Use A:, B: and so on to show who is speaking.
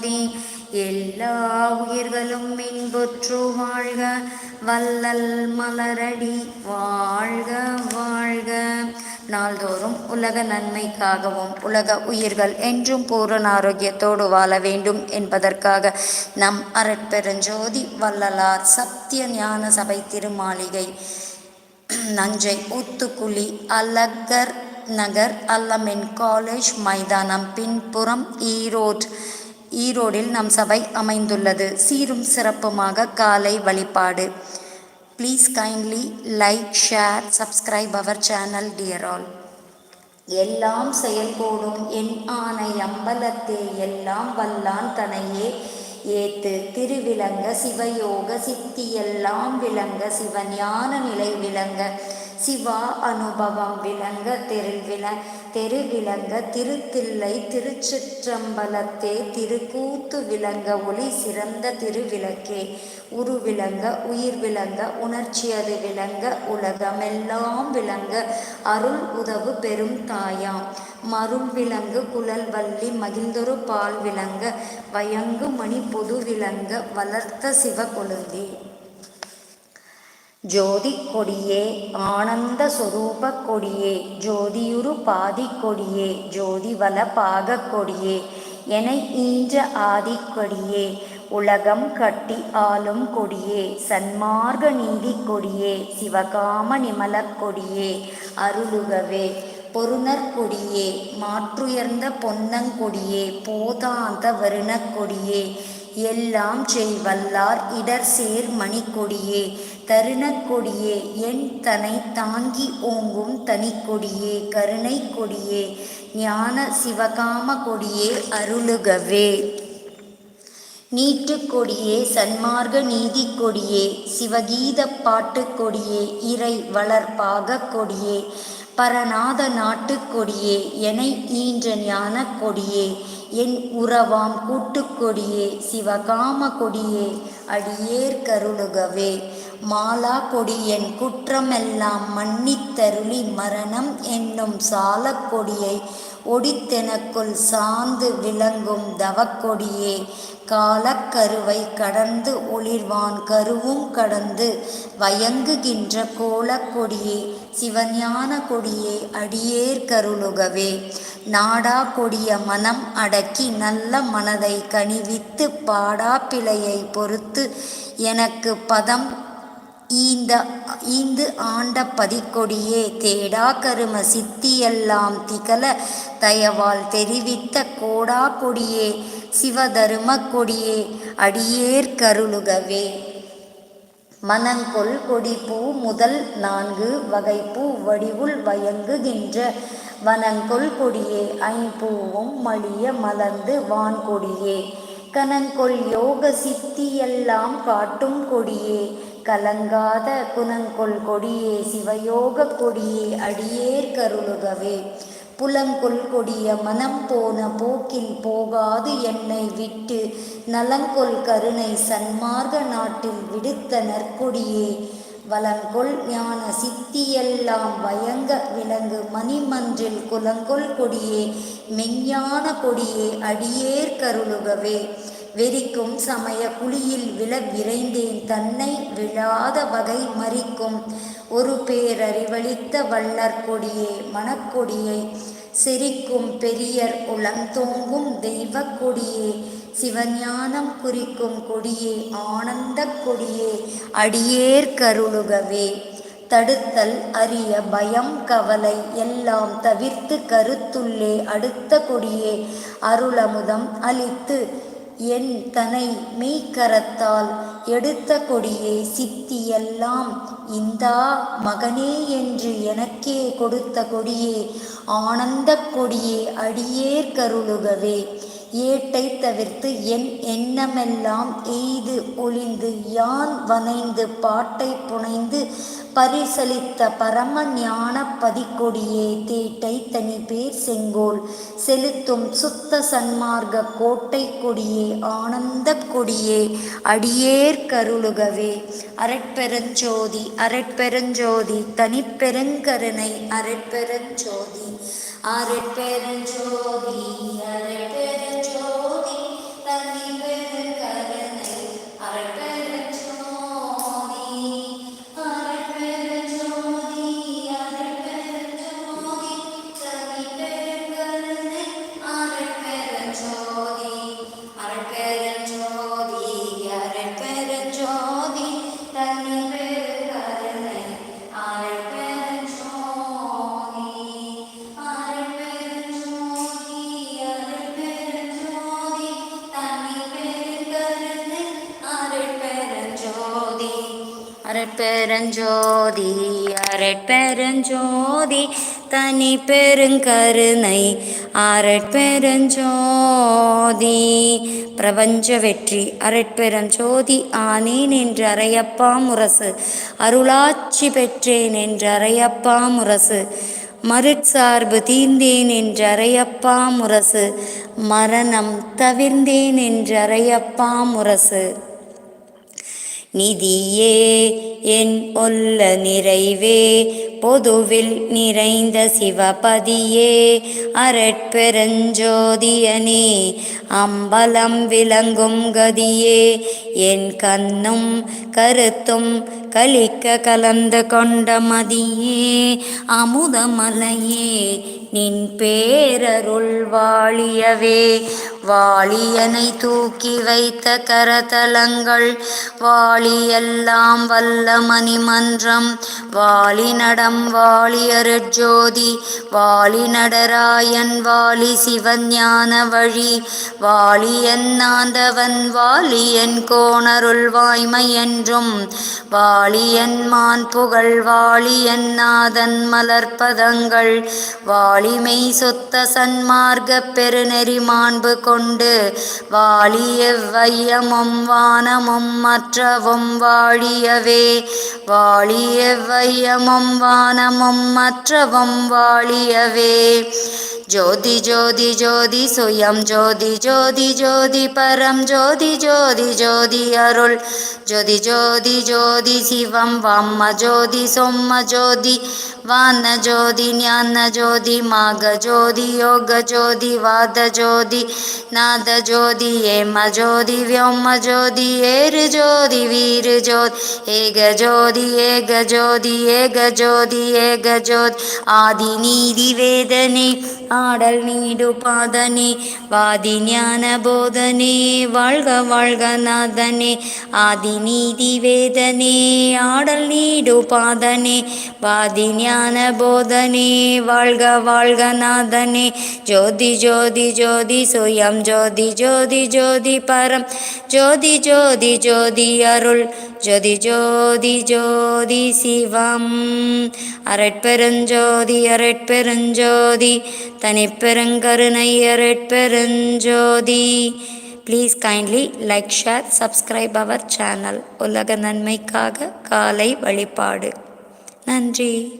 A: ஜோதி எல்லா உயிர்களும் இன்புற்று வாழ்க. வல்லல் மலரடி வாழ்க வாழ்க. நாள்தோறும் உலக நன்மைக்காகவும் உலக உயிர்கள் என்றும் பூரண ஆரோக்கியத்தோடு வாழ வேண்டும் என்பதற்காக நம் அரட்பெருஞ்சோதி வள்ளலார் சத்திய ஞான சபை திருமாளிகை நஞ்சை ஊத்துக்குழி அலகர் நகர் அல்லமென் காலேஜ் மைதானம் பின்புறம் ஈரோடு. ஈரோடில் நம் சபை அமைந்துள்ளது. சீரும் சிறப்புமாக காலை வழிபாடு. Please kindly like share subscribe our channel dear all எல்லாம் செயல்கூடும் என் ஆனை அம்பலத்தே எல்லாம் வல்லான் தனையே. ஏத்து திருவிளங்க சிவயோக சித்தி எல்லாம் விளங்க சிவஞான நிலை விளங்க. சிவா அனுபவம் விளங்க தெருவில தெருவிளங்க திருத்தில்லை திருச்சிற்றம்பலத்தே திருக்கூத்து விளங்க ஒளி சிறந்த திருவிளக்கே. உரு விளங்க உயிர் விளங்க உணர்ச்சி அது விளங்க உலகமெல்லாம் விளங்க அருள் உதவு பெரும் தாயாம் மருள் விளங்கு குழல் வள்ளி மகிழ்ந்தொரு பால் விளங்க வயங்கு மணி பொது விளங்க வளர்த்த சிவ கொழுந்தே. ஜோதி கொடியே ஆனந்த சொரூப கொடியே ஜோதியுரு பாதி கொடியே ஜோதி வல பாக கொடியே என ஈன்ற ஆதி கொடியே உலகம் கட்டி ஆளும் கொடியே சன்மார்க்க நீதி கொடியே சிவகாம நிமலக் கொடியே அருளுகவே பொருணர் கொடியே மாற்றுயர்ந்த பொன்னங்கொடியே போதாந்த வருண கொடியே எல்லாம் செய் வல்லார் இடர் சேர் மணிக்கொடியே தருணக்கொடியே என் தனை தாங்கி ஓங்கும் தனிக்கொடியே கருணை கொடியே ஞான சிவகாம கொடியே அருளுகவே. நீட்டு கொடியே சன்மார்க்க நீதி கொடியே சிவகீத பாட்டு கொடியே இறை வளர்ப்பாக கொடியே பரநாத நாட்டுக்கொடியே எனை ஈன்ற ஞான கொடியே என் உறவாம் கூட்டுக்கொடியே சிவகாம கொடியே அடியேர் கருளுகவே. மாலா கொடியன் குற்றமெல்லாம் மன்னித்தருளி மரணம் என்னும் சாலக்கொடியை ஒடித்தெனக்குள் சார்ந்து விளங்கும் தவக்கொடியே காலக்கருவை கடந்து ஒளிர்வான் கருவும் கடந்து வயங்குகின்ற கோலக்கொடியே சிவஞான கொடியே அடியேர் கருளுகவே. நாடா கொடிய மனம் அடக்கி நல்ல மனதை கனிவித்து பாடா பிழையை பொறுத்து எனக்கு பதம் ஈந்த ஈந்து ஆண்ட பதிக்கொடியே தேடா கரும சித்தியெல்லாம் திகழ தயவால் தெரிவித்த கோடா கொடியே சிவதரும கொடியே அடியேர் கருளுகவே. மனங்கொள் கொடி பூ முதல் நான்கு வகைப்பூ வடிவுள் வயங்குகின்ற. வனங்கொள் கொடியே ஐம்பூவும் மலிய மலர்ந்து வான்கொடியே கனங்கொள் யோக சித்தியெல்லாம் காட்டும் கொடியே. கலங்காத குணங்கொள் கொடியே சிவயோக கொடியே அடியேர் கருளுகவே. புலங்கொல் கொடிய மனம் போன போக்கில் போகாது என்னை விட்டு. நலங்கொல் கருணை சன்மார்க்க நாட்டில் விடுத்த நற்கொடியே. வலங்கொல் ஞான சித்தியெல்லாம் வயங்க விலங்கு மணிமன்றில் குலங்கொல் கொடியே. மெஞ்ஞான கொடியே அடியேர் கருளுகவே. வெறிக்கும் சமய குழியில் விழ விரைந்தேன். தன்னை விழாத வகை மறிக்கும். ஒரு பேரறிவளித்த வள்ளற் கொடியே மணக்கொடியை செரிக்கும் பெரியர் உளந்தோங்கும் தெய்வ கொடியே. சிவஞானம் குறிக்கும் கொடியே ஆனந்த கொடியே. அடியேர் கருளுகவே தடுத்தல் அரிய பயம் கவலை எல்லாம் தவிர்த்து கருத்துள்ளே அடுத்த கொடியே. அருளமுதம் அளித்து என் தனை மெய்க்கரத்தால் எடுத்த கொடியே சித்தியெல்லாம் இந்தா மகனே என்று எனக்கே கொடுத்த கொடியே ஆனந்த கொடியே அடியேர் கருளுகவே ஏட்டை தவிர்த்து என் எண்ணமெல்லாம் எய்து ஒளிந்து யான் வனைந்து பாட்டை புனைந்து பரிசளித்த பரம ஞான பதிக்கொடியே தேட்டை தனி பேர் செங்கோல் செலுத்தும் சுத்த சன்மார்க்க கோட்டை கொடியே ஆனந்த கொடியே அடியேர் கருளுகவே. அரட்பெருஞ்சோதி அரட்பெருஞ்சோதி தனிப்பெருங்கருணை அரட்பெருஞ்சோதி அரட்பெருஞ்சோதி அரட்பெருஞ்சோதி அரட்பெருஞ்சோதி அரட்பெருஞ்சோதி தனி பெருங்கருணை. அரட்பெருஞ்சோதி பிரபஞ்ச வெற்றி. அரட்பெருஞ்சோதி ஆனேன் என்று அறையப்பா முரசு. அருளாட்சி பெற்றேன் என்று அறையப்பா முரசு. மருட்சார்பு தீர்ந்தேன் என்று அறையப்பா முரசு. மரணம் தவிர்ந்தேன் என்று அறையப்பா முரசு. நிதியே என் ஒல்ல நிறைவே பொதுவில் நிறைந்த சிவபதியே அரட்பெருஞ்சோதியனே அம்பலம் விளங்கும் கதியே என் கண்ணும் கருத்தும் கலிக்க கலந்து கொண்ட மதியே அமுதமலையே நின் பேரருள் வாழியவே வாளியனை தூக்கி வைத்த கரதலங்கள் வாளியெல்லாம் வல்ல மணிமன்றம் வாளி நடம் வாளி வாலி நடராயன் வாளி சிவஞான வழி வாளி வாலியன் வாளி கோணருள் வாய்மை என்றும் வாலியன் மான் புகழ் வாளி நாதன் மலர்பதங்கள் வாளிமை சொத்த சன்மார்க்க பெருநெறி மாண்பு கொண்டு வாழிய வையமும் வானமும் மற்றவும் வாழியவே. வாழிய வையமும் வானமும் மற்றவும் வாழியவே. ஜோதி ஜோதி ஜோதி சுயம் ஜோதி ஜோதி ஜோதி பரம் ஜோதி ஜோதி ஜோதி அருள். ஜோதி ஜோதி ஜோதி சிவம் வம்ம ஜோதி சொம்ம ஜோதி வான ஜோதி ஞான ஜோதி மாக ஜோதி யோக ஜோதி வாத ஜோதி நாத ஜோதி ஏம ஜோதி வியோம ஜோதி ஏரு ஜோதி வீரு ஜோதி ஏக ஜோதி ஏக ஜோதி ஏக ஜோதி ஏக ஜோதி ஆதி நீதி வேதனே ஆடல் நீடு பாதனே வாதி ஞான போதனே வாழ்க வாழ்க நாதனே ஆதி நீதி வேதனே ஆடல் நீடு பாதனே வாதி ஞான போதனே வாழ்க வாழ்க நாதனே ஜோதி ஜோதி ஜோதி சுயம் ஜோதி ஜோதி ஜோதி பரம். ஜோதி ஜோதி ஜோதி அருள். ஜோதி ஜோதி ஜோதி சிவம். அரட்பெருஞ்சோதி அரட்பெருஞ்சோதி. தனிப்பெருங்கருணை அரட்பெருஞ்சோதி. Please kindly like share subscribe our channel உலக நன்மைக்காக காலை வழிபாடு. நன்றி.